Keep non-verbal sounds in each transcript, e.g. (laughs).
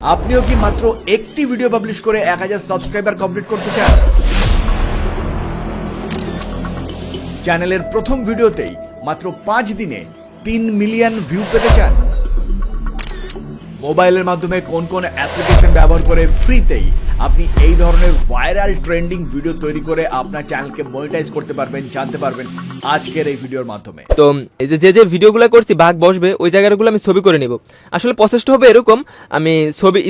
আপনিও কি মাত্র একটি ভিডিও পাবলিশ করে এক হাজার সাবস্ক্রাইবার কমপ্লিট করতে চান? চ্যানেলের প্রথম ভিডিওতেই মাত্র পাঁচ দিনে তিন মিলিয়ন ভিউ পেতে চান। মোবাইলের মাধ্যমে কোন কোন অ্যাপ্লিকেশন ব্যবহার করে ফ্রিতেই আপনি এই ধরনের ভাইরাল ট্রেন্ডিং ভিডিও তৈরি করে আপনার চ্যানেলকে মনিটাইজ করতে পারবেন, জানতে পারবেন আজকের এই ভিডিওর মাধ্যমে। তো এই যে যে ভিডিওগুলো করছি ভাগ বসবে, ওই জায়গাগুলো আমি ছবি করে নিব। আসলে প্রচেষ্টা হবে এরকম, আমি ছবি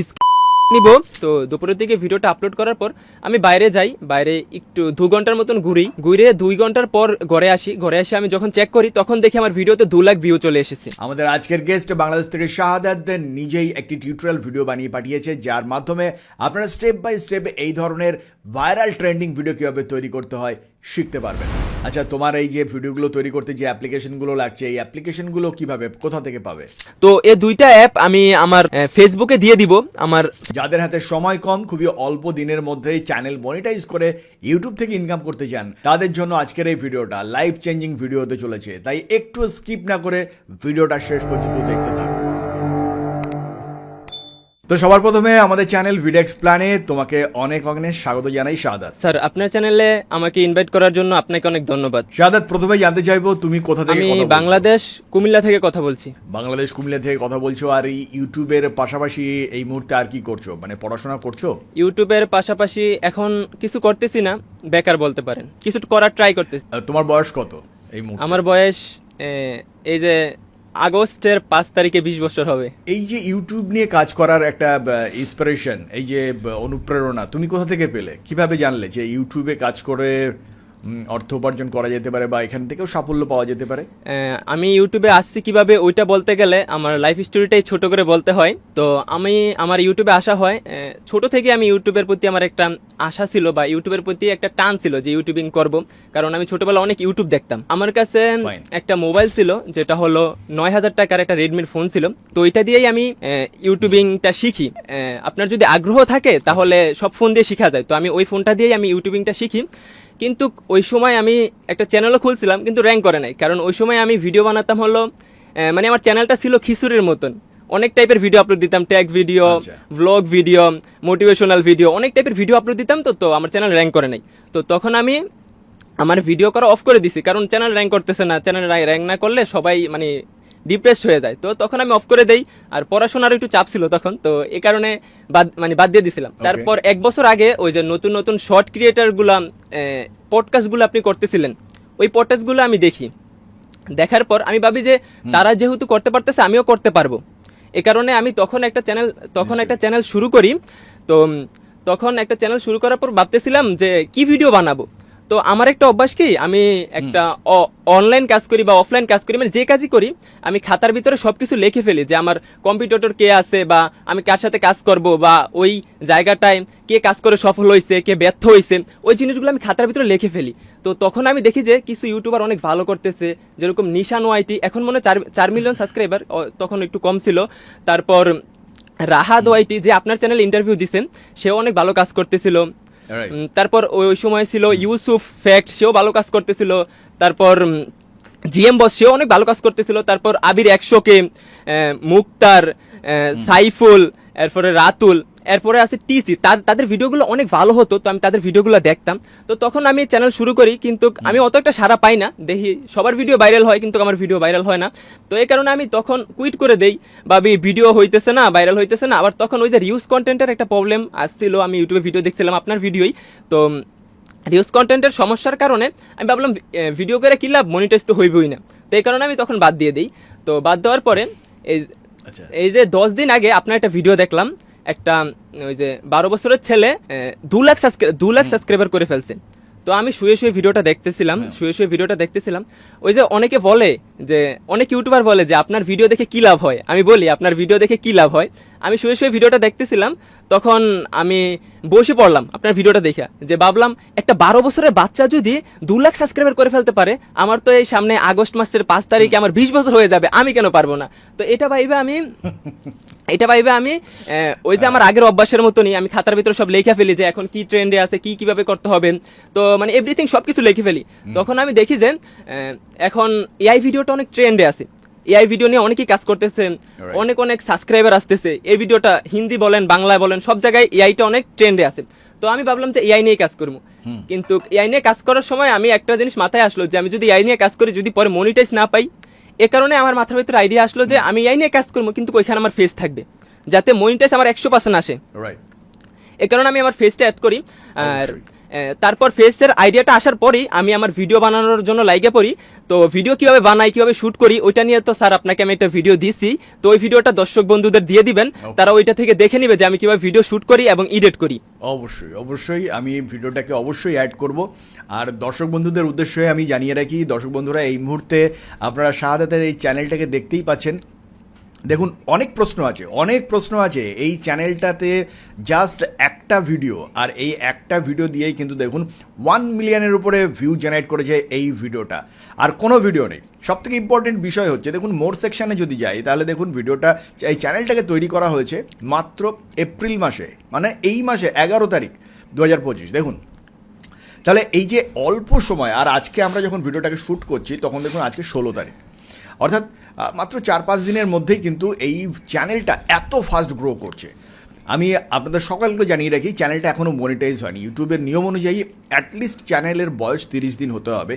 নিব। তো দুপুরের দিকে ভিডিওটা আপলোড করার পর আমি বাইরে যাই, বাইরে একটু দু ঘণ্টার মতন ঘুরি। ঘুরে দুই ঘণ্টার পর ঘরে আসি। ঘরে এসে আমি যখন চেক করি, তখন দেখি আমার ভিডিওতে দু লাখ ভিউ চলে এসেছে। আমাদের আজকের গেস্ট বাংলাদেশ থেকে শাহাদাতদের নিজেই একটি টিউটোরিয়াল ভিডিও বানিয়ে পাঠিয়েছে, যার মাধ্যমে আপনারা স্টেপ বাই স্টেপ এই ধরনের ভাইরাল ট্রেন্ডিং ভিডিও কীভাবে তৈরি করতে হয়, শিখতে পারবেন। আচ্ছা তোমার এই যে ভিডিওগুলো তৈরি করতে যে অ্যাপ্লিকেশনগুলো লাগছে এই অ্যাপ্লিকেশনগুলো কীভাবে কোথা থেকে পাবে? তো এই দুইটা অ্যাপ আমি আমার ফেসবুকে দিয়ে দিব। আমার যাদের হাতে সময় কম খুবই অল্প দিনের মধ্যেই চ্যানেল মনিটাইজ করে ইউটিউব থেকে ইনকাম করতে চান তাদের জন্য আজকের এই ভিডিওটা লাইফ চেঞ্জিং ভিডিও হতে চলেছে। তাই একটু স্কিপ না করে ভিডিওটা শেষ পর্যন্ত দেখতে থাকুন তো সবার প্রথমে আমাদের চ্যানেল ভিডেক্স প্ল্যানে তোমাকে অনেক অনেক স্বাগত জানাই শাহাদাত স্যার আপনার চ্যানেলে আমাকে ইনভাইট করার জন্য আপনাকে অনেক ধন্যবাদ। শাহাদাত প্রথমে জানতে চাইব তুমি কোথা থেকে আমি বাংলাদেশ কুমিল্লা থেকে কথা বলছি। বাংলাদেশ কুমিল্লা থেকে কথা বলছো আর এই ইউটিউবের পাশাপাশি এই মুহূর্তে আর কি করছ? মানে পড়াশোনা করছ? ইউটিউবের পাশাপাশি এখন কিছু করতেছি না বেকার বলতে পারেন। কিছু করার ট্রাই করতেছি। তোমার বয়স কত এই মুহূর্তে? আমার বয়স এই যে আগস্টের পাঁচ তারিখে বিশ বছর হবে। এই যে ইউটিউব নিয়ে কাজ করার একটা ইন্সপিরেশন এই যে অনুপ্রেরণা, তুমি কোথা থেকে পেলে? কীভাবে জানলে যে ইউটিউবে কাজ করে অর্থ উপার্জন করা যেতে পারে বা এখান থেকেও সাফল্য পাওয়া যেতে পারে? আমি ইউটিউবে আসছি কীভাবে ওইটা বলতে গেলে আমার লাইফ স্টোরিটাই ছোট করে বলতে হয়। তো আমি আমার ইউটিউবে আসা হয় ছোট থেকে আমি ইউটিউবের প্রতি আমার একটা আশা ছিল বা ইউটিউবের প্রতি একটা টান ছিল যে ইউটিউবিং করব। কারণ আমি ছোটবেলা অনেক ইউটিউব দেখতাম। আমার কাছে একটা মোবাইল ছিল যেটা হলো নয় হাজার টাকার একটা রেডমির ফোন ছিল। তো ওইটা দিয়েই আমি ইউটিউবিংটা শিখি। আপনার যদি আগ্রহ থাকে তাহলে সব ফোন দিয়ে শেখা যায়। তো আমি ওই ফোনটা দিয়েই আমি ইউটিউবিংটা শিখি। কিন্তু ওই সময় আমি একটা চ্যানেলও খুলছিলাম কিন্তু র্যাঙ্ক করে নাই। কারণ ওই সময় আমি ভিডিও বানাতাম হলো মানে আমার চ্যানেলটা ছিল খিচুড়ির মতন। অনেক টাইপের ভিডিও আপলোড দিতাম tag video. Vlog video motivational video অনেক টাইপের ভিডিও আপলোড দিতাম তো তো আমার চ্যানেল র্যাঙ্ক করে নাই। তো তখন আমি আমার ভিডিও করা অফ করে দিছি কারণ চ্যানেল র্যাঙ্ক করতেছে না চ্যানেল র্যাঙ্ক না করলে সবাই মানে ডিপ্রেসড হয়ে যায়। তো তখন আমি অফ করে দেই আর পড়াশোনার একটু চাপ ছিল তখন তো এই কারণে বাদ মানে বাদ দিয়ে দিছিলাম। তারপর এক বছর আগে ওই যে নতুন নতুন শর্ট ক্রিয়েটারগুলো পডকাস্টগুলো আপনি করতেছিলেন ওই পডকাস্টগুলো আমি দেখি। দেখার পর আমি ভাবি যে তারা যেহেতু করতে পারতেছে আমিও করতে পারব। এ কারণে আমি তখন একটা চ্যানেল তখন একটা চ্যানেল শুরু করি। তো তখন একটা চ্যানেল শুরু করার পর ভাবতেছিলাম যে কি ভিডিও বানাবো? তো আমার একটা অভ্যাস কি? আমি একটা অনলাইন কাজ করি বা অফলাইন কাজ করি মানে যে কাজই করি আমি খাতার ভিতরে সবকিছু লিখে ফেলি যে আমার কম্পিউটার কে আছে বা আমি কার সাথে কাজ করব বা ওই জায়গাটায় কে কাজ করে সফল হয়েছে কে ব্যর্থ হয়েছে ওই জিনিসগুলো আমি খাতার ভিতরে লিখে ফেলি। তো তখন আমি দেখি যে কিছু ইউটিউবার অনেক ভালো করতেছে যেরকম নিশান ওয়াইটি এখন মনে হয় চার চার মিলিয়ন সাবস্ক্রাইবার তখন একটু কম ছিল। তারপর রাহাদ ওয়াইটি যে আপনার চ্যানেল ইন্টারভিউ দিছেন সেও অনেক ভালো কাজ করতেছিল। তারপর ওই সময় ছিল ইউসুফ ফ্যাক্ট সেও ভালো কাজ করতেছিল। তারপর জিএম বস সেও অনেক ভালো কাজ করতেছিল। তারপর আবির একশোকে মুক্তার সাইফুল এরপরে রাতুল এরপরে আছে টিসি তাদের ভিডিওগুলো অনেক ভালো হতো তো আমি তাদের ভিডিওগুলো দেখতাম। তো তখন আমি চ্যানেল শুরু করি কিন্তু আমি অত একটা সারা পাই না। দেখি সবার ভিডিও ভাইরাল হয় কিন্তু আমার ভিডিও ভাইরাল হয় না। তো এই কারণে আমি তখন কুইট করে দেই ভাবি ভিডিও হইতেছে না ভাইরাল হইতেছে না। আবার তখন ওই যে রিউজ কন্টেন্টের একটা প্রবলেম আসছিল আমি ইউটিউবে ভিডিও দেখছিলাম আপনার ভিডিওই তো রিউজ কন্টেন্টের সমস্যার কারণে আমি ভাবলাম ভিডিও করে কি লাভ? মনিটাইজ তো হইবই না। তো এই কারণে আমি তখন বাদ দিয়ে দিই। তো বাদ দেওয়ার পরে এই আচ্ছা। এই যে দশ দিন আগে আপনার একটা ভিডিও দেখলাম। একটা ওই যে বারো বছরের ছেলে দু লাখ দু লাখ সাবস্ক্রাইবার করে ফেলছে। তো আমি শুয়ে শুয়ে ভিডিওটা দেখতেছিলাম শুয়ে শুয়ে ভিডিওটা দেখতেছিলাম। ওই যে অনেকে বলে যে অনেক ইউটিউবার বলে যে আপনার ভিডিও দেখে কি লাভ হয়? আমি বলি আপনার ভিডিও দেখে কি লাভ হয়? আমি শুয়ে শুয়ে ভিডিওটা দেখতেছিলাম তখন আমি বসে পড়লাম আপনার ভিডিওটা দেখে। যে ভাবলাম একটা বারো বছরের বাচ্চা যদি দু লাখ সাবস্ক্রাইবার করে ফেলতে পারে আমার তো এই সামনে আগস্ট মাসের পাঁচ তারিখে আমার বিশ বছর হয়ে যাবে আমি কেন পারব না? তো এটা ভাইবে আমি (laughs) এটা ভাইবে আমি ওই যে আমার আগের অভ্যাসের মতনই আমি খাতার ভিতরে সব লেখা ফেলি যে এখন কি ট্রেন্ডে আছে কি কীভাবে করতে হবে। তো মানে এভরিথিং সবকিছু লিখে ফেলি। তখন আমি দেখি যে এখন এআই ভিডিওটা অনেক ট্রেন্ডে আছে। এআই ভিডিও নিয়ে অনেকেই কাজ করতেছে অনেক অনেক সাবস্ক্রাইবার আসতেছে। এই ভিডিওটা হিন্দি বলেন বাংলায় বলেন সব জায়গায় এআইটা অনেক ট্রেন্ডে আছে। তো আমি ভাবলাম যে এআই নিয়ে কাজ করব। কিন্তু এআই নিয়ে কাজ করার সময় আমি একটা জিনিস মাথায় আসলো যে আমি যদি এআই নিয়ে কাজ করি যদি পরে মনিটাইজ না পাই এ কারণে আমার মাথার ভিতরে আইডিয়া আসলো যে আমি এআই নিয়ে কাজ করব কিন্তু ওইখানে আমার ফেস থাকবে। যাতে মনিটাইজ আমার একশো পার্সেন্ট আসে। এ কারণে আমি আমার ফেসটা অ্যাড করি। আর তারপর ফেসের আইডিয়াটা আসার পরেই আমি আমার ভিডিও বানানোর জন্য লাইগে পড়ি। তো ভিডিও কীভাবে বানাই কীভাবে শুট করি ওইটা নিয়ে তো স্যার আপনাকে আমি একটা ভিডিও দিছি। তো ওই ভিডিওটা দর্শক বন্ধুদের দিয়ে দিবেন। তারা ওইটা থেকে দেখে নিবে যে আমি কীভাবে ভিডিও শুট করি এবং এডিট করি। অবশ্যই অবশ্যই আমি ভিডিওটাকে অবশ্যই অ্যাড করব। আর দর্শক বন্ধুদের উদ্দেশ্যে আমি জানিয়ে রাখি দর্শক বন্ধুরা এই মুহূর্তে আপনারা শাহাদাতের এই চ্যানেলটাকে দেখতেই পাচ্ছেন। দেখুন, অনেক প্রশ্ন আছে, অনেক প্রশ্ন আছে। এই চ্যানেলটাতে জাস্ট একটা ভিডিও আর এই একটা ভিডিও দিয়েই কিন্তু দেখুন ওয়ান মিলিয়নের উপরে ভিউ জেনারেট করেছে এই ভিডিওটা আর কোনো ভিডিও নেই। সব থেকে ইম্পর্টেন্ট বিষয় হচ্ছে, দেখুন মোর সেকশানে যদি যাই, তাহলে দেখুন ভিডিওটা এই চ্যানেলটাকে তৈরি করা হয়েছে মাত্র এপ্রিল মাসে মানে এই মাসে, এগারো তারিখ দু হাজার পঁচিশ। দেখুন, তাহলে এই যে অল্প সময়, আর আজকে আমরা যখন ভিডিওটাকে শ্যুট করছি, তখন দেখুন, আজকে ষোলো তারিখ। অর্থাৎ মাত্র চার পাঁচ দিনের মধ্যেই কিন্তু এই চ্যানেলটা এত ফাস্ট গ্রো করছে। আমি আপনাদের সকালগুলো জানিয়ে রাখি, চ্যানেলটা এখনও মনিটাইজ হয়নি। ইউটিউবের নিয়ম অনুযায়ী অ্যাটলিস্ট চ্যানেলের বয়স তিরিশ দিন হতে হবে।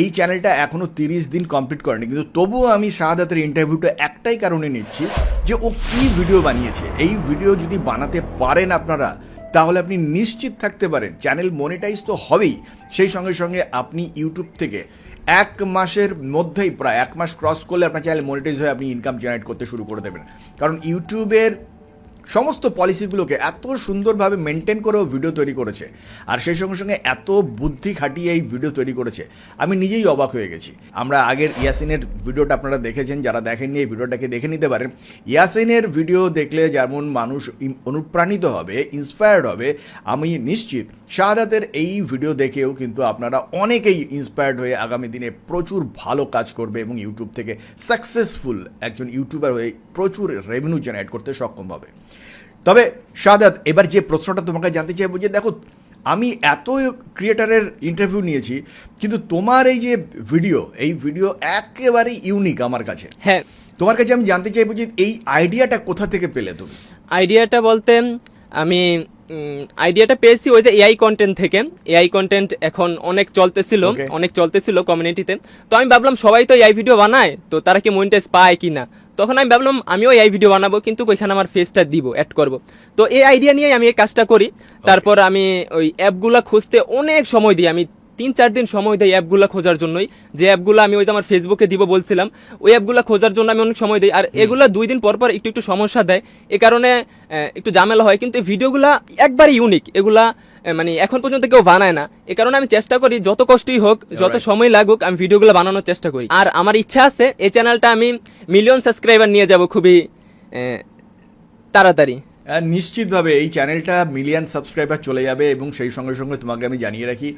এই চ্যানেলটা এখনও তিরিশ দিন কমপ্লিট করেনি। কিন্তু তবুও আমি শাহাদাতের ইন্টারভিউটা একটাই কারণে নিচ্ছি যে ও কী ভিডিও বানিয়েছে। এই ভিডিও যদি বানাতে পারেন আপনারা, তাহলে আপনি নিশ্চিত থাকতে পারেন। চ্যানেল মনিটাইজ তো হবেই। সেই সঙ্গে সঙ্গে আপনি ইউটিউব থেকে এক মাসের মধ্যেই প্রায়, এক মাস ক্রস করলে আপনার চ্যানেল মনিটাইজ হয়ে আপনি ইনকাম জেনারেট করতে শুরু করে দেবেন। কারণ ইউটিউবের সমস্ত পলিসিগুলোকে এত সুন্দরভাবে মেনটেন করেও ভিডিও তৈরি করেছে, আর সেই সঙ্গে সঙ্গে এত বুদ্ধি খাটিয়ে এই ভিডিও তৈরি করেছে, আমি নিজেই অবাক হয়ে গেছি। আমরা আগের ইয়াসিনের ভিডিওটা আপনারা দেখেছেন, যারা দেখেননি এই ভিডিওটাকে দেখে নিতে পারেন। ইয়াসিনের ভিডিও দেখলে যেমন মানুষ অনুপ্রাণিত হবে ইন্সপায়ার্ড হবে, আমি নিশ্চিত শাহাদাতের এই ভিডিও দেখেও কিন্তু আপনারা অনেকেই ইন্সপায়ার্ড হয়ে আগামী দিনে প্রচুর ভালো কাজ করবে এবং ইউটিউব থেকে সাকসেসফুল একজন ইউটিউবার হয়ে প্রচুর রেভিনিউ জেনারেট করতে সক্ষম হবে। তবে শাহাদাত এবার যে প্রশ্নটা তোমাকে জানতে চাইব যে দেখো আমি এত ক্রিয়েটারের ইন্টারভিউ নিয়েছি কিন্তু তোমার এই যে ভিডিও এই ভিডিও একেবারেই ইউনিক আমার কাছে। হ্যাঁ। তোমার কাছে আমি জানতে চাইব যে এই আইডিয়াটা কোথা থেকে পেলে তুমি? আইডিয়াটা বলতে আমি আইডিয়াটা পেয়েছি ওই যে এআই কন্টেন্ট থেকে। এআই কন্টেন্ট এখন অনেক চলতেছিল অনেক চলতেছিল কমিউনিটিতে তো আমি ভাবলাম সবাই তো এআই ভিডিও বানায় তো তারা কি মনিটাইজ পায় কি না? তখন আমি ভাবলাম আমিও এআই ভিডিও বানাবো কিন্তু ওইখানে আমার ফেসটা দিব অ্যাড করব। তো এই আইডিয়া নিয়ে আমি এই কাজটা করি। তারপর আমি ওই অ্যাপগুলো খুঁজতে অনেক সময় দিই। আমি তিন চার দিন সময় দেয় অ্যাপগুলো খোঁজার জন্যই। যে অ্যাপগুলো আমি ওই যে আমার ফেসবুকে দিব বলছিলাম ওই অ্যাপগুলো খোঁজার জন্য আমি অনেক সময় দিই। আর এগুলো দুই দিন পর পর একটু একটু সমস্যা দেয়। এ কারণে একটু ঝামেলা হয়। কিন্তু এই ভিডিওগুলো একবারে ইউনিক এগুলা মানে এখন পর্যন্ত কেউ বানায় না। এ কারণে আমি চেষ্টা করি যত কষ্টই হোক যত সময় লাগুক আমি ভিডিওগুলো বানানোর চেষ্টা করি। আর আমার ইচ্ছা আছে এই চ্যানেলটা আমি মিলিয়ন সাবস্ক্রাইবার নিয়ে যাব খুবই তাড়াতাড়ি। নিশ্চিতভাবে এই চ্যানেলটা মিলিয়ন সাবস্ক্রাইবার চলে যাবে এবং সেই সঙ্গে সঙ্গে তোমাকে আমি জানিয়ে রাখি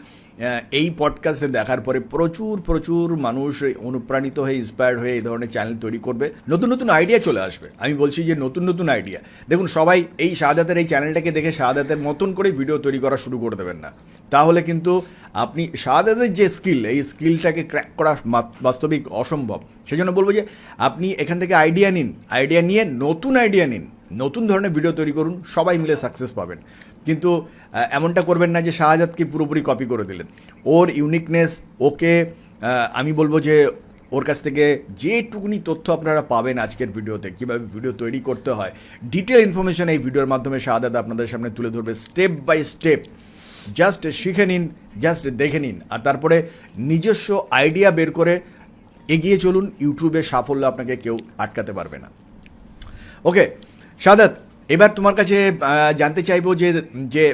এই পডকাস্টে দেখার পরে প্রচুর প্রচুর মানুষ অনুপ্রাণিত হয়ে ইন্সপায়ার্ড হয়ে এই ধরনের চ্যানেল তৈরি করবে। নতুন নতুন আইডিয়া চলে আসবে। আমি বলছি যে নতুন নতুন আইডিয়া দেখুন, সবাই এই শাহাদাতের, এই চ্যানেলটাকে দেখে শাহাদাতের মতন করে ভিডিও তৈরি করা শুরু করে দেবেন না। তাহলে কিন্তু আপনি শাহাদাতের যে স্কিল এই স্কিলটাকে ক্র্যাক করা বাস্তবিক অসম্ভব। সেজন্য বলব যে আপনি এখান থেকে আইডিয়া নিন। আইডিয়া নিয়ে নতুন আইডিয়া নিন। নতুন ধরনের ভিডিও তৈরি করুন, সবাই মিলে সাকসেস পাবেন। কিন্তু এমনটা করবেন না যে শাহজাদকে পুরোপুরি কপি করে দিলেন। ওর ইউনিকনেস ওকে আমি বলব যে ওর কাছ থেকে যেটুকুনি তথ্য আপনারা পাবেন আজকের ভিডিওতে, কীভাবে ভিডিও তৈরি করতে হয় ডিটেল ইনফরমেশন এই ভিডিওর মাধ্যমে শাহাদাত আপনাদের সামনে তুলে ধরবে স্টেপ বাই স্টেপ জাস্ট শিখে নিন জাস্ট দেখে নিন, আর তারপরে নিজস্ব আইডিয়া বের করে এগিয়ে চলুন ইউটিউবে সাফল্য আপনাকে কেউ আটকাতে পারবে না। ওকে সাদাত, এবার তোমার কাছে জানতে চাইব যে যে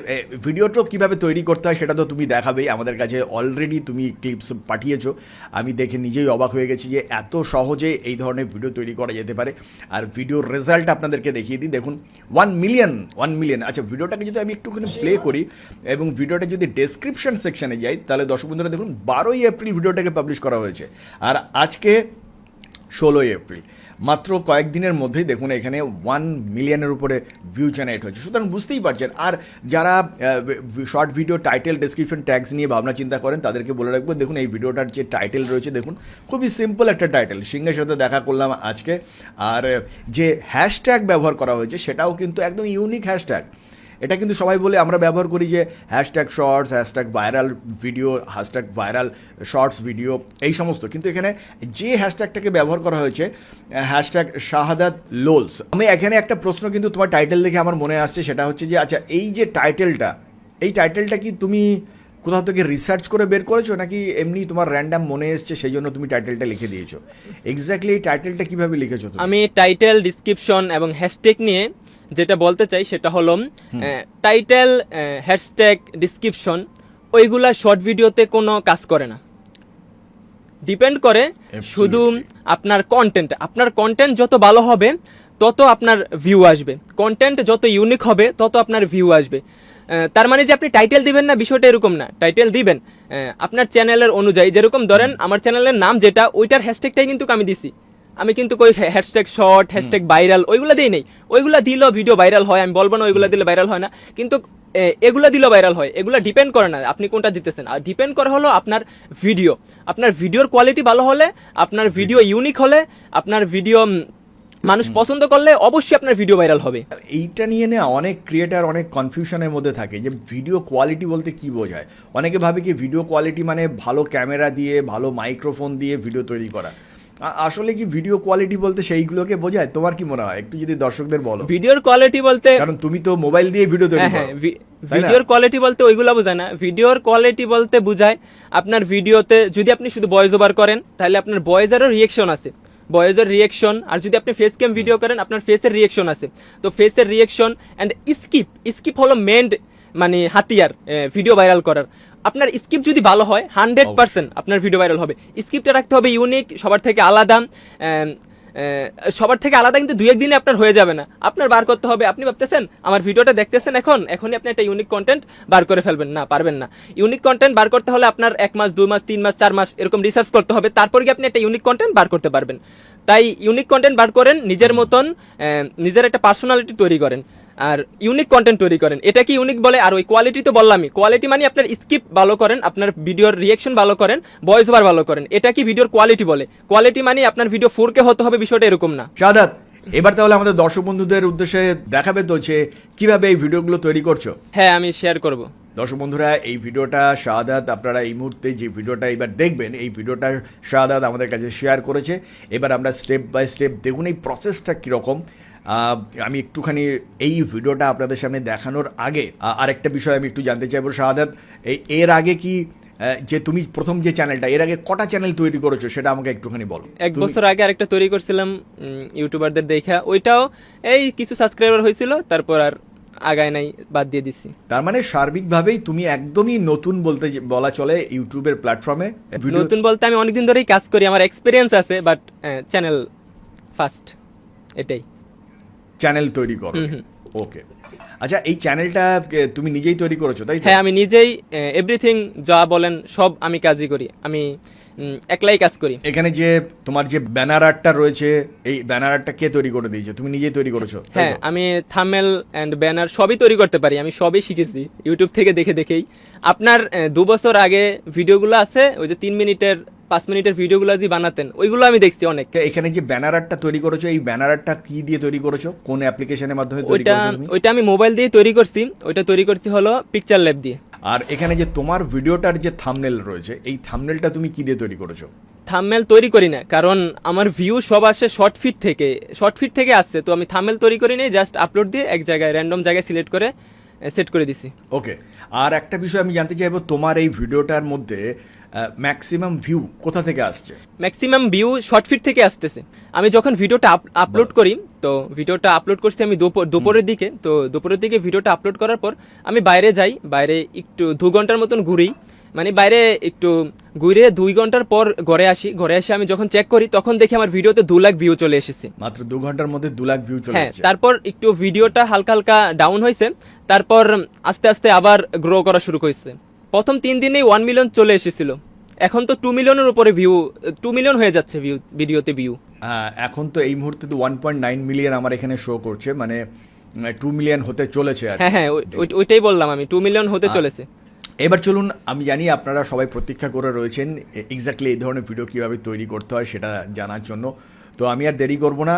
ভিডিওটা কীভাবে তৈরি করতে হয় সেটা তো তুমি দেখাবেই। আমাদের কাছে অলরেডি তুমি ক্লিপস পাঠিয়েছো। আমি দেখে নিজেই অবাক হয়ে গেছি যে এত সহজে এই ধরনের ভিডিও তৈরি করা যেতে পারে। আর ভিডিওর রেজাল্ট আপনাদেরকে দেখিয়ে দিই। দেখুন ওয়ান মিলিয়ন ওয়ান মিলিয়ন আচ্ছা ভিডিওটাকে যদি আমি একটুখানি প্লে করি এবং ভিডিওটা যদি ডেসক্রিপশন সেকশনে যাই, তাহলে দর্শক বন্ধুরা দেখুন, বারোই এপ্রিল ভিডিওটাকে পাবলিশ করা হয়েছে। আর আজকে ষোলোই এপ্রিল। মাত্র কয়েকদিনের মধ্যেই দেখুন এখানে ওয়ান মিলিয়নের উপরে ভিউ জেনারেট হয়েছে। সুতরাং বুঝতেই পারছেন, আর যারা short video title description tags নিয়ে ভাবনা চিন্তা করেন, তাদেরকে বলে রাখব, দেখুন এই ভিডিওটার যে টাইটেল রয়েছে, দেখুন, খুবই সিম্পল একটা টাইটেল সিংহের সাথে দেখা করলাম আজকে, আর যে হ্যাশট্যাগ ব্যবহার করা হয়েছে, সেটাও কিন্তু একদম ইউনিক হ্যাশট্যাগ এটা কিন্তু সবাই বলে, আমরা ব্যবহার করি যে hashtag shorts hashtag viral video hashtag viral shorts video এই সমস্ত। কিন্তু এখানে যে হ্যাশট্যাগটাকে ব্যবহার করা হয়েছে হ্যাশট্যাগ শাহাদাত লোলস। আমি এখানে একটা প্রশ্ন কিন্তু তোমার টাইটেল দেখে আমার মনে আসছে, সেটা হচ্ছে যে আচ্ছা এই যে টাইটেলটা এই টাইটেলটা কি তুমি কোথাও থেকে রিসার্চ করে বের করেছ, নাকি এমনি তোমার র্যান্ডাম মনে এসছে, সেই জন্য তুমি টাইটেলটা লিখে দিয়েছ? এক্স্যাক্টলি এই টাইটেলটা কীভাবে লিখেছো আমি টাইটেল ডিসক্রিপশন এবং হ্যাশট্যাগ নিয়ে যেটা বলতে চাই সেটা হলো টাইটেল হ্যাশট্যাগ ডিসক্রিপশন ওইগুলা শর্ট ভিডিওতে কোনো কাজ করে না। ডিপেন্ড করে শুধু আপনার কন্টেন্ট আপনার কন্টেন্ট যত ভালো হবে তত আপনার ভিউ আসবে। কন্টেন্ট যত ইউনিক হবে তত আপনার ভিউ আসবে। তার মানে যে আপনি টাইটেল দিবেন না বিষয়টা এরকম না। টাইটেল দিবেন আপনার চ্যানেলের অনুযায়ী। যেরকম ধরেন আমার চ্যানেলের নাম যেটা ওইটার হ্যাশট্যাগটাই কিন্তু আমি দিছি। আমি কিন্তু কই হ্যাশট্যাগ শর্ট হ্যাশট্যাগ ভাইরাল ওইগুলো দিই নেই। ওইগুলা দিলেও ভিডিও ভাইরাল হয় আমি বলব না ওইগুলা দিলে ভাইরাল হয় না। কিন্তু এগুলা দিলেও ভাইরাল হয় এগুলা ডিপেন্ড করে না আপনি কোনটা দিতেছেন। আর ডিপেন্ড করে হলো আপনার ভিডিও আপনার ভিডিওর কোয়ালিটি ভালো হলে আপনার ভিডিও ইউনিক হলে আপনার ভিডিও মানুষ পছন্দ করলে অবশ্যই আপনার ভিডিও ভাইরাল হবে। এইটা নিয়ে না অনেক ক্রিয়েটার অনেক কনফিউশনের মধ্যে থাকে যে ভিডিও কোয়ালিটি বলতে কি বোঝায়? অনেকে ভাবে কি ভিডিও কোয়ালিটি মানে ভালো ক্যামেরা দিয়ে ভালো মাইক্রোফোন দিয়ে ভিডিও তৈরি করা। আসলে কি ভিডিও কোয়ালিটি বলতে সেইগুলোকে বোঝায়? তোমার কি মনে হয়? একটু যদি দর্শকদের বলো। ভিডিওর কোয়ালিটি বলতে কারণ তুমি তো মোবাইল দিয়ে ভিডিও তৈরি হ্যাঁ করো। হ্যাঁ? ভিডিওর কোয়ালিটি বলতে ওইগুলা বোঝায় না। ভিডিওর কোয়ালিটি বলতে বোঝায় আপনার ভিডিওতে যদি আপনি শুধু ভয়েস ওভার করেন তাহলে আপনার ভয়েসেরও রিয়েকশন আছে। ভয়েসের রিয়েকশন আর যদি আপনি ফেস ক্যাম ভিডিও করেন আপনার ফেসের রিয়েকশন আছে। তো ফেসের রিয়েকশন অ্যান্ড স্কিপ স্কিপ হলো মেন মানে হাতিয়ার ভিডিও ভাইরাল করার। আপনার স্কিপ যদি ভালো হয় হান্ড্রেড পার্সেন্ট আপনার ভিডিও ভাইরাল হবে। স্কিপটা রাখতে হবে ইউনিক সবার থেকে আলাদা সবার থেকে আলাদা কিন্তু দু একদিনে আপনার হয়ে যাবে না। আপনার বার করতে হবে। আপনি ভাবতেছেন আমার ভিডিওটা দেখতেছেন এখন এখনই আপনি একটা ইউনিক কন্টেন্ট বার করে ফেলবেন। না পারবেন না। ইউনিক কন্টেন্ট বার করতে হলে আপনার এক মাস দুই মাস তিন মাস চার মাস এরকম রিসার্চ করতে হবে। তারপর গিয়ে আপনি একটা ইউনিক কন্টেন্ট বার করতে পারবেন। তাই ইউনিক কন্টেন্ট বার করেন নিজের মতন নিজের একটা পার্সোনালিটি তৈরি করেন। আর ইউনিক কন্টেন্ট তৈরি করেন। এটা কি ইউনিক বলে? আর ওই কোয়ালিটি তো বললামই। কোয়ালিটি মানে আপনার স্কিপ ভালো করেন আপনার ভিডিওর রিয়েকশন ভালো করেন ভয়েস ওভার ভালো করেন। এটা কি ভিডিওর কোয়ালিটি বলে? কোয়ালিটি মানে আপনার ভিডিও ফোর কে হতে হবে বিষয়টা এরকম না। শাহাদাত এবার তাহলে আমাদের দর্শক বন্ধুদের উদ্দেশ্যে দেখাবে তো যে কীভাবে এই ভিডিওগুলো তৈরি করছ। হ্যাঁ আমি শেয়ার করব। দর্শক বন্ধুরা এই ভিডিওটা শাহাদাত আপনারা এই মুহূর্তে যে ভিডিওটা এবার দেখবেন এই ভিডিওটা শাহাদাত আমাদের কাছে শেয়ার করেছে। এবার আমরা স্টেপ বাই স্টেপ দেখুন এই প্রসেসটা কীরকম। আমি একটুখানি এই ভিডিওটা আপনাদের সামনে দেখানোর আগে আরেকটা বিষয় আমি একটু জানতে চাইব শাহাদাত। এই এর আগে কি যে তুমি প্রথম যে চ্যানেলটা এর আগে কটা চ্যানেল তৈরি করেছ সেটা আমাকে একটুখানি বলো। এক বছর আগে আরেকটা তৈরি করছিলাম ইউটিউবারদের দেখা। ওইটাও এই কিছু সাবস্ক্রাইবার হয়েছিল তারপর আর আগায় নাই বাদ দিয়ে দিছি। তার মানে সার্বিকভাবেই তুমি একদমই নতুন বলতে বলা চলে ইউটিউবের প্ল্যাটফর্মে নতুন বলতে আমি অনেকদিন ধরেই কাজ করি আমার এক্সপিরিয়েন্স আছে বাট চ্যানেল ফার্স্ট এটাই। চ্যানেল তৈরি করো। ওকে আচ্ছা এই চ্যানেলটা তুমি নিজেই তৈরি করেছ তাই হ্যাঁ আমি নিজেই এভরিথিং যা বলেন সব আমি কাজই করি। আমি একলাই কাজ করি। এখানে যে তোমার যে ব্যানার আর্টটা রয়েছে এই ব্যানার আর্টটা কে তৈরি করে দিয়েছে? তুমি নিজেই তৈরি করেছ হ্যাঁ আমি থামেল অ্যান্ড ব্যানার সবই তৈরি করতে পারি। আমি সবই শিখেছি ইউটিউব থেকে দেখে দেখেই। আপনার দু বছর আগে ভিডিওগুলো আছে ওই যে তিন মিনিটের পাঁচ মিনিটের ভিডিওগুলো যে বানাতেন ওইগুলো আমি দেখছি অনেক। এখানে যে ব্যানার আর্টটা তৈরি করেছ এই ব্যানার আর্টটা কি দিয়ে তৈরি করেছ? কোন অ্যাপ্লিকেশনের মাধ্যমে তৈরি ওইটা ওইটা আমি মোবাইল দিয়ে তৈরি করছি। ওইটা তৈরি করছি হলো পিকচার ল্যাব দিয়ে। আর এখানে যে তোমার ভিডিওটার যে থাম্বনেল রয়েছে এই থামনেলটা তুমি কি দিয়ে তৈরি করেছ? থামমেল তৈরি করি না কারণ আমার ভিউ সব আসে শর্ট ফিট থেকে। শর্ট ফিট থেকে আসছে তো আমি থামমেল তৈরি করি নাই জাস্ট আপলোড দিয়ে এক জায়গায় র্যান্ডম জায়গায় সিলেক্ট করে সেট করে দিছি। ওকে আর একটা বিষয় আমি জানতে চাইব তোমার এই ভিডিওটার মধ্যে ম্যাক্সিমাম ভিউ কোথা থেকে আসছে? ম্যাক্সিমাম ভিউ শর্ট ফিট থেকে আসতেছে। আমি যখন ভিডিওটা আপলোড করি তো ভিডিওটা আপলোড করছি আমি দুপুরের দিকে তো দুপুরের দিকে ভিডিওটা আপলোড করার পর আমি বাইরে যাই বাইরে একটু দু ঘণ্টার মতন ঘুরি। মানে বাইরে একটু ঘুরে দুই ঘণ্টার পর ঘরে আসি। ঘরে এসে আমি যখন চেক করি তখন দেখি আমার ভিডিওতে দু লাখ ভিউ চলে এসেছে। মাত্র দু ঘণ্টার মধ্যে দু লাখ ভিউ চলে হ্যাঁ তারপর একটু ভিডিওটা হালকা হালকা ডাউন হয়েছে। তারপর আস্তে আস্তে আবার গ্রো করা শুরু করেছে। প্রথম তিন দিনেই ওয়ান মিলিয়ন চলে এসেছিল। এখন তো টু মিলিয়নের উপরে ভিউ টু মিলিয়ন হয়ে যাচ্ছে ভিউ ভিডিওতে ভিউ এখন তো এই মুহূর্তে তো ওয়ান পয়েন্ট নাইন মিলিয়ন আমার এখানে শো করছে মানে টু মিলিয়ন হতে চলেছে আর হ্যাঁ হ্যাঁ ওই- ওই- ওইটাই বললাম আমি টু মিলিয়ন হতে চলেছে। এবার চলুন আমি জানি আপনারা সবাই প্রতীক্ষা করে রয়েছেন এক্স্যাক্টলি এই ধরনের ভিডিও কীভাবে তৈরি করতে হয় সেটা জানার জন্য। তো আমি আর দেরি করব না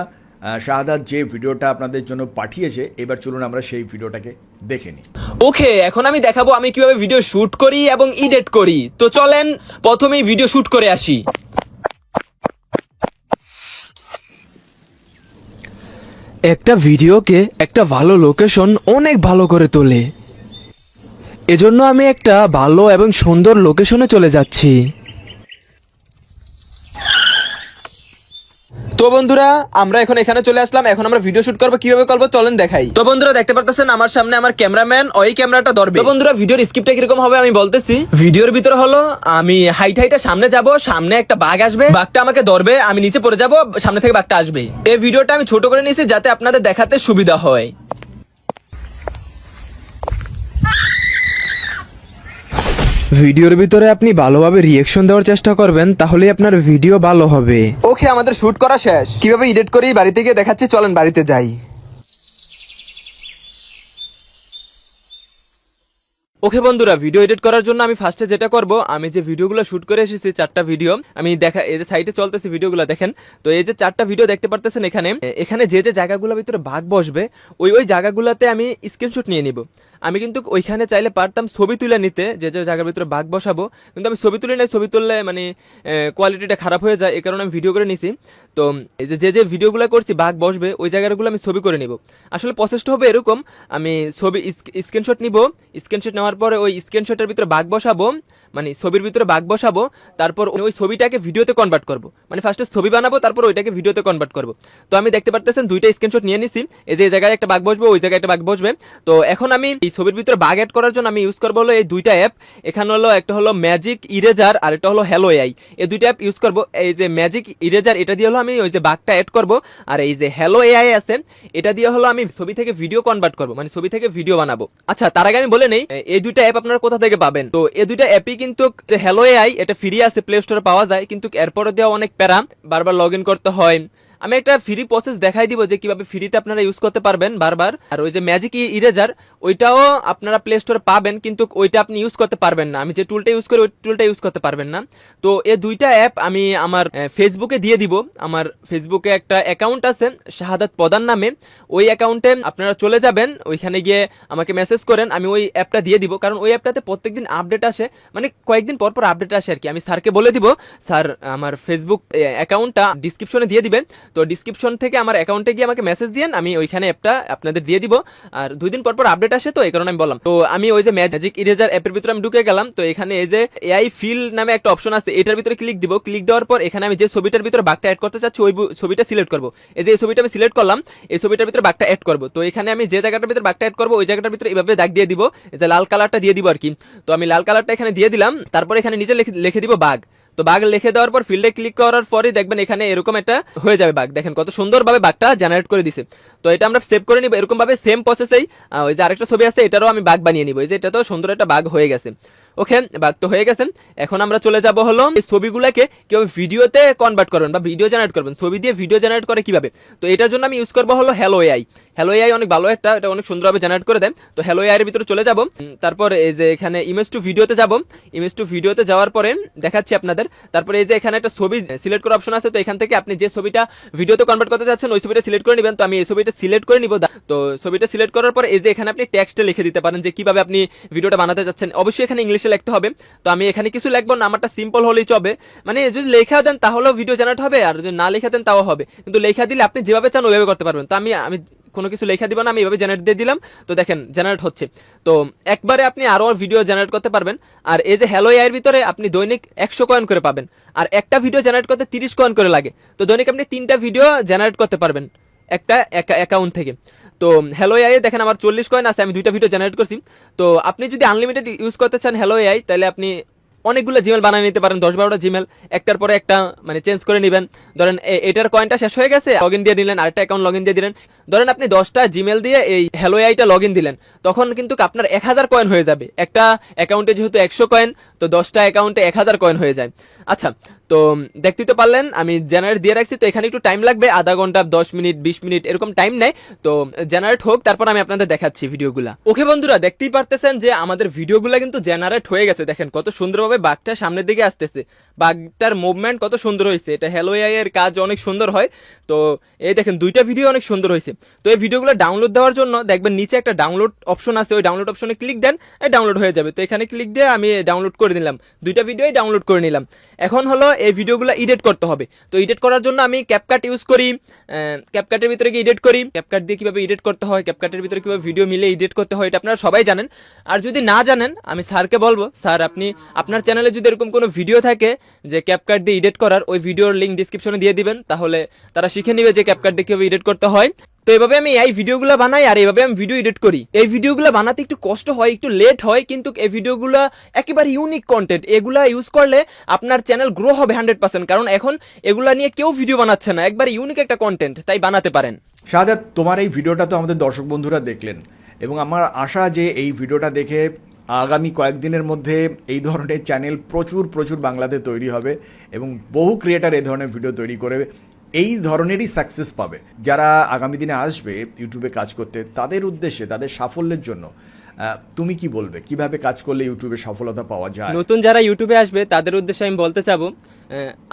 শাহাদাত যে ভিডিওটা আপনাদের জন্য পাঠিয়েছে, এবার চলুন আমরা সেই ভিডিওটাকে দেখে নিই। ওকে, এখন আমি দেখাবো আমি কীভাবে ভিডিও শুট করি এবং এডিট করি। তো চলেন, প্রথমেই ভিডিও শুট করে আসি। একটা ভিডিওকে একটা ভালো লোকেশন অনেক ভালো করে তোলে। এজন্য আমি একটা ভালো এবং সুন্দর লোকেশনে চলে যাচ্ছি। তো বন্ধুরা আমরা এখন এখানে চলে আসলাম। এখন আমরা ভিডিও শুট করব কীভাবে করব চলেন দেখাই। তো বন্ধুরা দেখতে পারতেছেন আমার সামনে আমার ক্যামেরাম্যান ওই ক্যামেরাটা ধরবে। তো বন্ধুরা ভিডিওর স্ক্রিপ্টটা কীরকম হবে আমি বলতেছি। ভিডিওর ভিতরে হলো আমি হাইট হাইটা সামনে যাব সামনে একটা বাঘ আসবে। বাঘটা আমাকে ধরবে আমি নিচে পড়ে যাব সামনে থেকে বাঘটা আসবে। এই ভিডিওটা আমি ছোট করে নিয়েছি যাতে আপনাদের দেখাতে সুবিধা হয়। ভিডিওর ভিতরে আপনি ভালোভাবে রিয়েকশন দেওয়ার চেষ্টা করবেন তাহলেই আপনার ভিডিও ভালো হবে। ওকে আমাদের শুট করা শেষ। কীভাবে এডিট করি? বাড়িতে গিয়ে দেখাচ্ছি চলেন বাড়িতে যাই। ওকে বন্ধুরা ভিডিও এডিট করার জন্য আমি ফার্স্টে যেটা করব আমি যে ভিডিওগুলো শুট করে এসেছি চারটা ভিডিও আমি দেখা এই যে সাইটে চলতেছে ভিডিওগুলো দেখেন। তো এই যে চারটা ভিডিও দেখতে পারতেছেন এখানে এখানে যে যে জায়গাগুলোর ভিতরে বাঘ বসবে ওই ওই জায়গাগুলোতে আমি স্ক্রিনশট নিয়ে নিব। আমি কিন্তু ওইখানে চাইলে পারতাম ছবি তুলে নিতে, যে যে জায়গার ভিতরে বাঘ বসাবো। কিন্তু আমি ছবি তুলে নেই, ছবি তুললে মানে কোয়ালিটিটা খারাপ হয়ে যায়, এ কারণে আমি ভিডিও করে নিছি। তো যে যে ভিডিওগুলো করছি, বাঘ বসবে, ওই জায়গাগুলো আমি ছবি করে নিব। আসলে প্রসেসটা হবে এরকম, আমি ছবি স্ক্রিনশট নিব স্ক্রিনশট নেওয়ার পরে ওই স্ক্রিনশটের ভিতরে বাঘ বসাবো মানে ছবির ভিতরে বাঘ বসাবো, তারপর ওই ছবিটাকে ভিডিওতে কনভার্ট করব। মানে ফার্স্টে ছবি বানাবো, তারপর ওইটাকে ভিডিওতে কনভার্ট করব। তো আমি দেখতে পারতেছেন, দুইটা স্ক্রিনশট নিয়ে নিছি। এই যে এই জায়গায় একটা বাঘ বসবে, ওই জায়গায় একটা বাঘ বসবে। তো এখন আমি এই ছবির ভিতরে বাঘ অ্যাড করার জন্য আমি ইউজ করব হলো এই দুইটা অ্যাপ এখানে হলো একটা হলো ম্যাজিক ইরেজার আর একটা হলো হ্যালো এআই এই দুইটা অ্যাপ ইউজ করব। এই যে ম্যাজিক ইরেজার এটা দিয়ে হলো আমি ওই যে বাঘটা অ্যাড করব। আর এই যে হ্যালো এআই আছে, এটা দিয়ে হলো আমি ছবি থেকে ভিডিও কনভার্ট করব। মানে ছবি থেকে ভিডিও বানাবো। আচ্ছা তার আগে আমি বলে নেই এই দুইটা অ্যাপ আপনারা কোথা থেকে পাবেন? তো এই দুইটা অ্যাপই কিন্তু হ্যালো এআই এটা ফ্রি আছে প্লে স্টোরে পাওয়া যায়, কিন্তু এরপরে দেওয়া অনেক প্যারা বারবার লগ করতে হয়। আমি একটা ফ্রি প্রসেস দেখাই দিব যে কীভাবে ফ্রিতে আপনারা ইউজ করতে পারবেন বারবার। আর ওই যে ম্যাজিক ইরেজার ওইটাও আপনারা প্লে স্টোরে পাবেন, কিন্তু ওইটা আপনি ইউজ করতে পারবেন না। আমি যে টুলটা ইউজ করি, ওই টুলটা ইউজ করতে পারবেন না। তো এই দুইটা অ্যাপ আমি আমার ফেসবুকে দিয়ে দিব। আমার ফেসবুকে একটা অ্যাকাউন্ট আছে, শাহাদাত প্রধান নামে। ওই অ্যাকাউন্টে আপনারা চলে যাবেন, ওইখানে গিয়ে আমাকে মেসেজ করেন, আমি ওই অ্যাপটা দিয়ে দিব। কারণ ওই অ্যাপটাতে প্রত্যেকদিন আপডেট আসে মানে কয়েকদিন পর পর আপডেট আসে আর কি। আমি স্যারকে বলে দিব, স্যার আমার ফেসবুক অ্যাকাউন্টটা ডিসক্রিপশনে দিয়ে দিবেন। তো ডিসক্রিপশন থেকে আমার অ্যাকাউন্টে গিয়ে আমাকে মেসেজ দিয়েন, আমি ওইখানে অ্যাপটা আপনাদের দিয়ে দিব। আর দুই দিন পর পর আপডেট আসে তো, এই কারণে আমি বললাম। তো আমি ওই যে ম্যাজিক ইরেজার অ্যাপের ভিতরে আমি ঢুকে গেলাম, তো এখানে এই যে এআই ফিল নামে একটা অপশন আছে, এটার ভিতরে ক্লিক দিব। ক্লিক দেওয়ার পর এখানে আমি যে ছবিটার ভিতরে বাঘটা অ্যাড করতে চাচ্ছি, ওই ছবিটা সিলেক্ট করব। এই যে এই ছবিটা আমি সিলেক্ট করলাম, এই ছবিটার ভিতরে বাঘটা অ্যাড করব। তো এখানে আমি যে জায়গাটার ভিতরে বাঘটা অ্যাড করব, ওই জায়গাটার ভিতরে এভাবে দাগ দিয়ে দিব, এই যে লাল কালারটা দিয়ে দিব আর কি। তো আমি লাল কালারটা এখানে দিয়ে দিলাম, তারপর এখানে নিচে লিখে লিখে দিব বাঘ। তো বাঘ লিখে দেওয়ার পর ফিল্ডে ক্লিক করার পরে দেখবেন এখানে এরকম একটা হয়ে যাবে বাঘ। দেখেন কত সুন্দরভাবে বাঘটা জেনারেট করে দিছে। তো এটা আমরা সেভ করে নিব। এরকম ভাবে সেম প্রসেসেই ওই যে আরেকটা ছবি আছে, এটারও আমি বাঘ বানিয়ে নিব। এই যে এটা তো সুন্দর একটা বাঘ হয়ে গেছে। ওকে বাঘ তো হয়ে গেছেন এখন আমরা চলে যাব হলো এই ছবিগুলোকে কীভাবে ভিডিওতে কনভার্ট করবেন বা ভিডিও জেনারেট করবেন। ছবি দিয়ে ভিডিও জেনারেট করে কীভাবে? তো এটার জন্য আমি ইউজ করব হলো হ্যালো এআই হ্যালো এআই অনেক ভালো একটা, এটা অনেক সুন্দরভাবে জেনারেট করে দেয়। তো হ্যালো এআই এর ভিতরে চলে যাব। তারপর এই যে এখানে ইমেজ টু ভিডিওতে যাব। ইমেজ টু ভিডিওতে যাওয়ার পরে দেখাচ্ছি আপনাদের। তারপরে এই যে এখানে একটা ছবি সিলেক্ট করার অপশন আছে। তো এখান থেকে আপনি যে ছবিটা ভিডিওতে কনভার্ট করতে যাচ্ছেন, ওই ছবিটা সিলেক্ট করে নেবেন। তো আমি এই ছবিটা সিলেক্ট করে নিব। তো ছবিটা সিলেক্ট করার পর এই যে এখানে আপনি টেক্সটে লিখে দিতে পারেন যে কীভাবে আপনি ভিডিওটা বানাতে যাচ্ছেন। অবশ্যই এখানে ইংলিশে লিখতে হবে। তো আমি এখানে কিছু লিখব না, আমারটা সিম্পল হলেই চবে মানে যদি লেখা দেন তাহলেও ভিডিও জেনারেট হবে, আর যদি না লেখা দেন তাও হবে। কিন্তু লেখা দিলে আপনি যেভাবে চান ওইভাবে করতে পারবেন। তো আমি আমি কোনো কিছু লেখা দিব না, আমি এভাবে জেনারেট দিয়ে দিলাম। তো দেখেন জেনারেট হচ্ছে। তো একবারে আপনি আরও ভিডিও জেনারেট করতে পারবেন। আর এই যে হ্যালো এর ভিতরে আপনি দৈনিক একশো কয়েন করে পাবেন। আর একটা ভিডিও জেনারেট করতে তিরিশ কয়েন করে লাগে। তো দৈনিক আপনি তিনটা ভিডিও জেনারেট করতে পারবেন। একটা অ্যাকাউন্ট থেকে। তো হ্যালো এআই দেখেন আমার চল্লিশ কয়েন আছে, আমি দুইটা ভিডিও জেনারেট করছি। তো আপনি যদি আনলিমিটেড ইউজ করতে চান হ্যালো এআই তাহলে আপনি অনেকগুলো জিমেল বানিয়ে নিতে পারেন, দশ বারোটা জিমেল একটার পরে একটা মানে চেঞ্জ করে নেবেন। ধরেন এটার কয়েনটা শেষ হয়ে গেছে লগ দিয়ে নিলেন আরেকটা অ্যাকাউন্ট লগ দিয়ে দিলেন। ধরেন আপনি দশটা জিমেল দিয়ে এই হ্যালো আইটা লগ দিলেন, তখন কিন্তু আপনার এক হাজার কয়েন হয়ে যাবে। একটা অ্যাকাউন্টে যেহেতু একশো কয়েন তো দশটা অ্যাকাউন্টে এক হাজার কয়েন হয়ে যায়। আচ্ছা তো দেখতেই তো পারলেন, আমি জেনারেট দিয়ে রাখছি, তো এখানে একটু টাইম লাগবে, আধা ঘণ্টা, দশ মিনিট, বিশ মিনিট, এরকম টাইম নেয় তো, জেনারেট হোক, তারপর আমি আপনাদের দেখাচ্ছি ভিডিওগুলা। ওকে বন্ধুরা, দেখতেই পারতেছেন যে আমাদের ভিডিওগুলা কিন্তু জেনারেট হয়ে গেছে, দেখেন কত সুন্দরভাবে বাঘটা সামনের দিকে আসতেছে। বাঘটার মুভমেন্ট কত সুন্দর হয়েছে, এটা হ্যালো এআই এর কাজ অনেক সুন্দর হয়। তো, এই দেখেন, দুইটা ভিডিও অনেক সুন্দর হয়েছে। তো, এই ভিডিওগুলো ডাউনলোড দেওয়ার জন্য দেখবেন, নিচে একটা ডাউনলোড অপশন আছে, ওই ডাউনলোড অপশনে ক্লিক দেন ডাউনলোড হয়ে যাবে। তো, এখানে ক্লিক দিয়ে আমি ডাউনলোড করে নিলাম। দুইটা ভিডিওই ডাউনলোড করে নিলাম। এখন হলো এই ভিডিওগুলো এডিট করতে হবে। তো এডিট করার জন্য আমি ক্যাপকাট ইউজ করি ক্যাপকাটের ভিতরে গিয়ে এডিট করি। ক্যাপকাট দিয়ে কীভাবে এডিট করতে হয় ক্যাপকাটের ভিতরে কীভাবে ভিডিও মিলে এডিট করতে হয়, এটা আপনারা সবাই জানেন। আর যদি না জানেন, আমি স্যারকে বলব, স্যার আপনি, আপনার চ্যানেলে যদি এরকম কোনো ভিডিও থাকে যে ক্যাপকাট দিয়ে এডিট করার, ওই ভিডিওর লিঙ্ক ডিসক্রিপশনে দিয়ে দিবেন। তাহলে তারা শিখে নেবে যে ক্যাপকাট দিয়ে কীভাবে এডিট করতে হয়। তো এভাবে আমি এই ভিডিওগুলো বানাই আর এইভাবে আমি ভিডিও এডিট করি। এই ভিডিওগুলো বানাতে একটু কষ্ট হয়, একটু লেট হয়, কিন্তু এই ভিডিওগুলো একেবারে ইউনিক কন্টেন্ট এগুলা ইউজ করলে আপনার চ্যানেল গ্রো হবে হান্ড্রেড পার্সেন্ট কারণ এখন এগুলা নিয়ে কেউ ভিডিও বানাচ্ছে না, একবার ইউনিক একটা কন্টেন্ট তাই বানাতে পারেন। শাহাদাত তোমার এই ভিডিওটা তো আমাদের দর্শক বন্ধুরা দেখলেন। এবং আমার আশা যে এই ভিডিওটা দেখে আগামী কয়েকদিনের মধ্যে এই ধরনের চ্যানেল প্রচুর প্রচুর বাংলাতে তৈরি হবে এবং বহু ক্রিয়েটার এই ধরনের ভিডিও তৈরি করে এই ধরনেরই সাকসেস পাবে। যারা আগামী দিনে আসবে ইউটিউবে কাজ করতে তাদের উদ্দেশ্যে তাদের সাফল্যের জন্য তুমি কি বলবে? কীভাবে কাজ করলে ইউটিউবে সফলতা পাওয়া যায়? নতুন যারা ইউটিউবে আসবে তাদের উদ্দেশ্যে আমি বলতে চাবো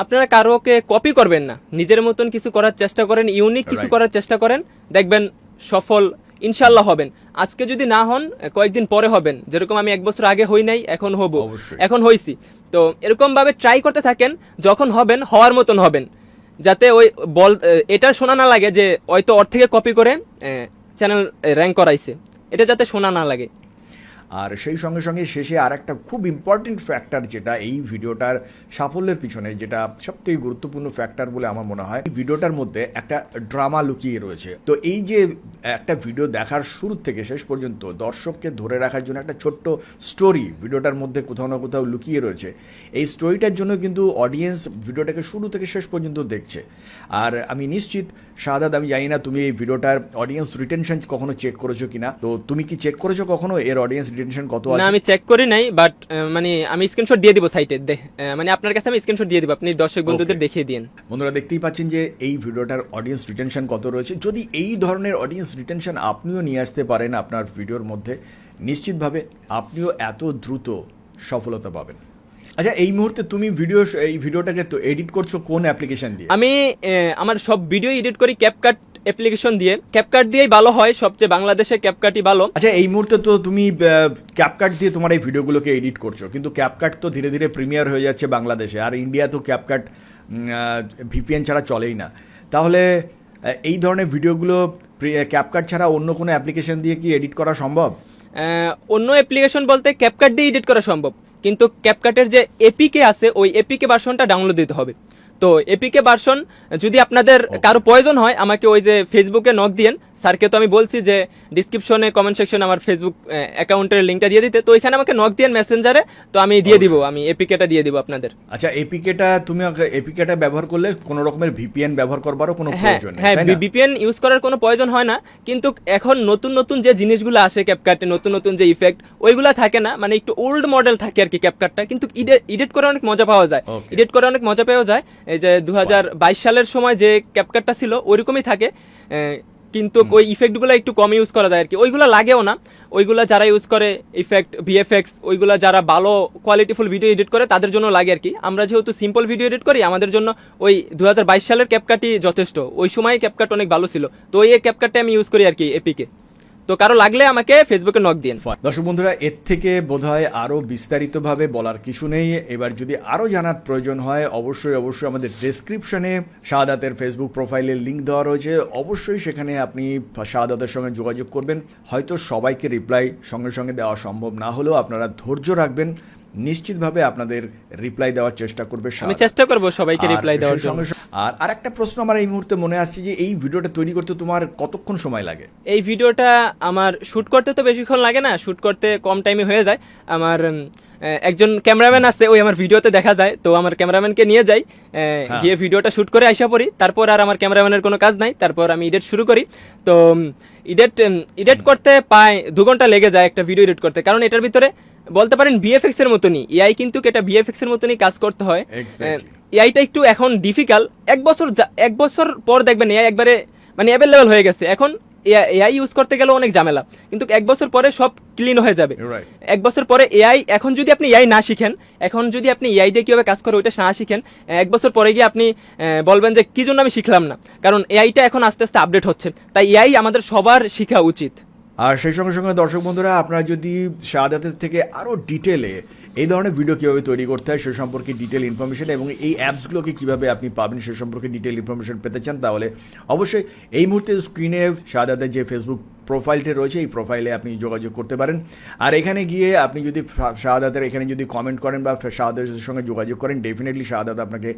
আপনারা কারোকে কপি করবেন না। নিজের মতন কিছু করার চেষ্টা করেন ইউনিক কিছু করার চেষ্টা করেন দেখবেন সফল ইনশাল্লাহ হবেন। আজকে যদি না হন কয়েকদিন পরে হবেন। যেরকম আমি এক বছর আগে হই নাই এখন হব। এখন হইছি। তো এরকম ভাবে ট্রাই করতে থাকেন যখন হবেন হওয়ার মতন হবেন। যাতে ওই বল এটা শোনা না লাগে যে হয়তো ওর থেকে কপি করে চ্যানেল র্যাঙ্ক করাইছে। এটা যাতে শোনা না লাগে। আর সেই সঙ্গে সঙ্গে শেষে আর একটা খুব ইম্পর্টেন্ট ফ্যাক্টর যেটা এই ভিডিওটার সাফল্যের পিছনে, যেটা সবথেকে গুরুত্বপূর্ণ ফ্যাক্টর বলে আমার মনে হয় ভিডিওটার মধ্যে একটা ড্রামা লুকিয়ে রয়েছে। তো এই যে একটা ভিডিও দেখার শুরু থেকে শেষ পর্যন্ত দর্শককে ধরে রাখার জন্য একটা ছোট্ট স্টোরি ভিডিওটার মধ্যে কোথাও না কোথাও লুকিয়ে রয়েছে। এই স্টোরিটার জন্য কিন্তু অডিয়েন্স ভিডিওটাকে শুরু থেকে শেষ পর্যন্ত দেখছে। আর আমি নিশ্চিত, শাহাদাত, আমি জানি না তুমি এই ভিডিওটার অডিয়েন্স রিটেনশন কখনো চেক করেছ কিনা। তো তুমি কি চেক করেছ কখনো? এর অডিয়েন্স রিটেনশন কত না আছে? আমি চেক করি নাই বাট মানে আমি স্ক্রিনশট দিয়ে দিব সাইটে মানে আপনার কাছে আমি স্ক্রিনশট দিয়ে দিব আপনি দর্শক বন্ধুদের দেখিয়ে দিন। বন্ধুরা দেখতেই পাচ্ছেন যে এই ভিডিওটার অডিয়েন্স রিটেনশন কত রয়েছে। যদি এই ধরনের অডিয়েন্স রিটেনশন আপনিও নিয়ে আসতে পারেন আপনার ভিডিওর মধ্যে নিশ্চিতভাবে আপনিও এত দ্রুত সফলতা পাবেন। আচ্ছা এই মুহূর্তে তুমি ভিডিও এই ভিডিওটাকে তো এডিট করছ কোন অ্যাপ্লিকেশন দিয়ে? আমি আমার সব ভিডিও এডিট করি ক্যাপকাট অ্যাপ্লিকেশন দিয়ে। ক্যাপকাট দিয়েই ভালো হয় সবচেয়ে বাংলাদেশে ক্যাপকাটই ভালো। আচ্ছা এই মুহূর্তে তো তুমি ক্যাপকাট দিয়ে তোমার এই ভিডিওগুলোকে এডিট করছ কিন্তু ক্যাপকাট তো ধীরে ধীরে প্রিমিয়ার হয়ে যাচ্ছে বাংলাদেশে আর ইন্ডিয়া তো ক্যাপকাট ভিপিএন ছাড়া চলেই না। তাহলে এই ধরনের ভিডিওগুলো ক্যাপকাট ছাড়া অন্য কোনো অ্যাপ্লিকেশন দিয়ে কি এডিট করা সম্ভব? অন্য অ্যাপ্লিকেশন বলতে ক্যাপকাট দিয়ে এডিট করা সম্ভব কিন্তু ক্যাপকাটের যে এপিকে আছে ওই এপিকে ভার্সনটা ডাউনলোড দিতে হবে। তো এপিকে ভার্সন যদি আপনাদের কারও প্রয়োজন হয় আমাকে ওই যে ফেসবুকে নক দিয়েন। স্যারকে তো আমি বলছি যে ডিসক্রিপশনে কমেন্ট সেকশনে আমার ফেসবুক অ্যাকাউন্টের লিঙ্কটা দিয়ে দিতে। তো ওইখানে আমাকে নক দিয়েন মেসেঞ্জারে তো আমি দিয়ে দিব আমি এপিকেটা দিয়ে দিব আপনাদের। আচ্ছা এপিকেটা তুমি এপিকেটা ব্যবহার করলে কোনো রকমের ভিপিএন ব্যবহার করবারও কোনো হ্যাঁ প্রয়োজন নেই হ্যাঁ তাই না? বিপিএন ইউজ করার কোনো প্রয়োজন হয় না কিন্তু এখন নতুন নতুন যে জিনিসগুলো আসে ক্যাপকাটে নতুন নতুন যে ইফেক্ট ওইগুলা থাকে না মানে একটু ওল্ড মডেল থাকে আর কি ক্যাপকাটটা কিন্তু এডিট করে অনেক মজা পাওয়া যায়। এডিট করে অনেক মজা পাওয়া যায়। এই যে দু হাজার বাইশ সালের সময় যে ক্যাপকাটটা ছিল ওইরকমই থাকে। কিন্তু ওই ইফেক্টগুলো একটু কম ইউজ করা যায় আর কি ওইগুলো লাগেও না। ওইগুলো যারা ইউজ করে ইফেক্ট ভিএফএক্স ওইগুলো যারা ভালো কোয়ালিটিফুল ভিডিও এডিট করে তাদের জন্য লাগে আর কি আমরা যেহেতু সিম্পল ভিডিও এডিট করি আমাদের জন্য ওই দু হাজার বাইশ সালের ক্যাপকাটই যথেষ্ট। ওই সময় ক্যাপকাট অনেক ভালো ছিল। তো ওই ক্যাপকাটটা আমি ইউজ করি আর কি এপিকে তো কারও লাগলে আমাকে ফেসবুকে নক দিন দর্শক বন্ধুরা, এর থেকে বোধহয় আরও বিস্তারিতভাবে বলার কিছু নেই। এবার যদি আরও জানার প্রয়োজন হয়, অবশ্যই অবশ্যই আমাদের ডেসক্রিপশনে শাহাদাতের ফেসবুক প্রোফাইলের লিঙ্ক দেওয়া রয়েছে। অবশ্যই সেখানে আপনি শাহাদাতের সঙ্গে যোগাযোগ করবেন। হয়তো সবাইকে রিপ্লাই সঙ্গে সঙ্গে দেওয়া সম্ভব না হলেও আপনারা ধৈর্য রাখবেন। নিশ্চিতভাবে আপনাদের রিপ্লাই দেওয়ার চেষ্টা করবে আমি চেষ্টা করব সবাইকে রিপ্লাই দেওয়ার সঙ্গে আর আরেকটা প্রশ্ন আমার এই মুহূর্তে মনে আসছে যে এই ভিডিওটা তৈরি করতে তোমার কতক্ষণ সময় লাগে? এই ভিডিওটা আমার শুট করতে তো বেশিক্ষণ লাগে না শুট করতে কম টাইমে হয়ে যায়। আমার একজন ক্যামেরাম্যান আছে ওই আমার ভিডিওতে দেখা যায় তো আমার ক্যামেরাম্যানকে নিয়ে যাই হ্যাঁ। গিয়ে ভিডিওটা শুট করে আইসা পড়ি। তারপর আর আমার ক্যামেরাম্যানের কোনো কাজ নাই তারপর আমি এডিট শুরু করি। তো এডিট এডিট করতে প্রায় দু ঘণ্টা লেগে যায় একটা ভিডিও এডিট করতে কারণ এটার ভিতরে বলতে পারেন বিএফএক্স এর মতনই। এআই কিন্তু এটা বিএফএক্স এর মতনই কাজ করতে হয়? এআইটা একটু এখন ডিফিকাল্ট এক বছর এক বছর পর দেখবেন এআই একবারে মানে অ্যাভেলেবেল হয়ে গেছে। এখন এআই ইউজ করতে গেলে অনেক ঝামেলা। কিন্তু এক বছর পরে সব ক্লিন হয়ে যাবে। এক বছর পরে এআই এখন যদি আপনি এআই না শিখেন এখন যদি আপনি এআই দিয়ে কীভাবে কাজ করে ওইটা না শিখেন এক বছর পরে গিয়ে আপনি বলবেন যে কি জন্য আমি শিখলাম না? কারণ এআইটা এখন আস্তে আস্তে আপডেট হচ্ছে। তাই এআই আমাদের সবার শেখা উচিত। আর সেই সঙ্গে সঙ্গে, দর্শক বন্ধুরা, আপনারা যদি শাহাদাতের থেকে আরও ডিটেলে এই ধরনের ভিডিও কীভাবে তৈরি করতে হয়, সে সম্পর্কে ডিটেল ইনফরমেশন এবং এই অ্যাপসগুলোকে কীভাবে আপনি পাবেন, সে সম্পর্কে ডিটেল ইনফরমেশন পেতে চান, তাহলে অবশ্যই এই মুহূর্তে স্ক্রিনে শাহাদাতের যে ফেসবুক প্রোফাইলটি রয়েছে এই প্রোফাইলে আপনি যোগাযোগ করতে পারেন। আর এখানে গিয়ে আপনি যদি শাহাদাতের এখানে যদি কমেন্ট করেন বা শাহাদাতের সঙ্গে যোগাযোগ করেন ডেফিনেটলি শাহাদাত আপনাকে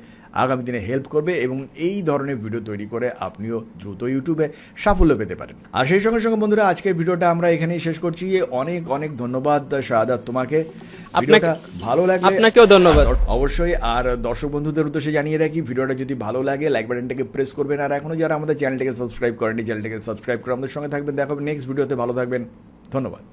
আগামী দিনে হেল্প করবে এবং এই ধরনের ভিডিও তৈরি করে আপনিও দ্রুত ইউটিউবে সাফল্য পেতে পারেন। আর সেই সঙ্গে সঙ্গে বন্ধুরা আজকের ভিডিওটা আমরা এখানেই শেষ করছি। অনেক অনেক ধন্যবাদ শাহাদাত তোমাকে। ভিডিওটা ভালো আপনাকেও ধন্যবাদ। অবশ্যই আর দর্শক বন্ধুদের উদ্দেশ্যে জানিয়ে রাখি ভিডিওটা যদি ভালো লাগে লাইক বাটনটাকে প্রেস করবেন। আর এখনও যারা আমাদের চ্যানেলটাকে সাবস্ক্রাইব করেনি চ্যানেলটাকে সাবস্ক্রাইব করে আমাদের সঙ্গে থাকবেন। দেখা হবে নেক্সট ভিডিওতে ভালো থাকবেন। ধন্যবাদ।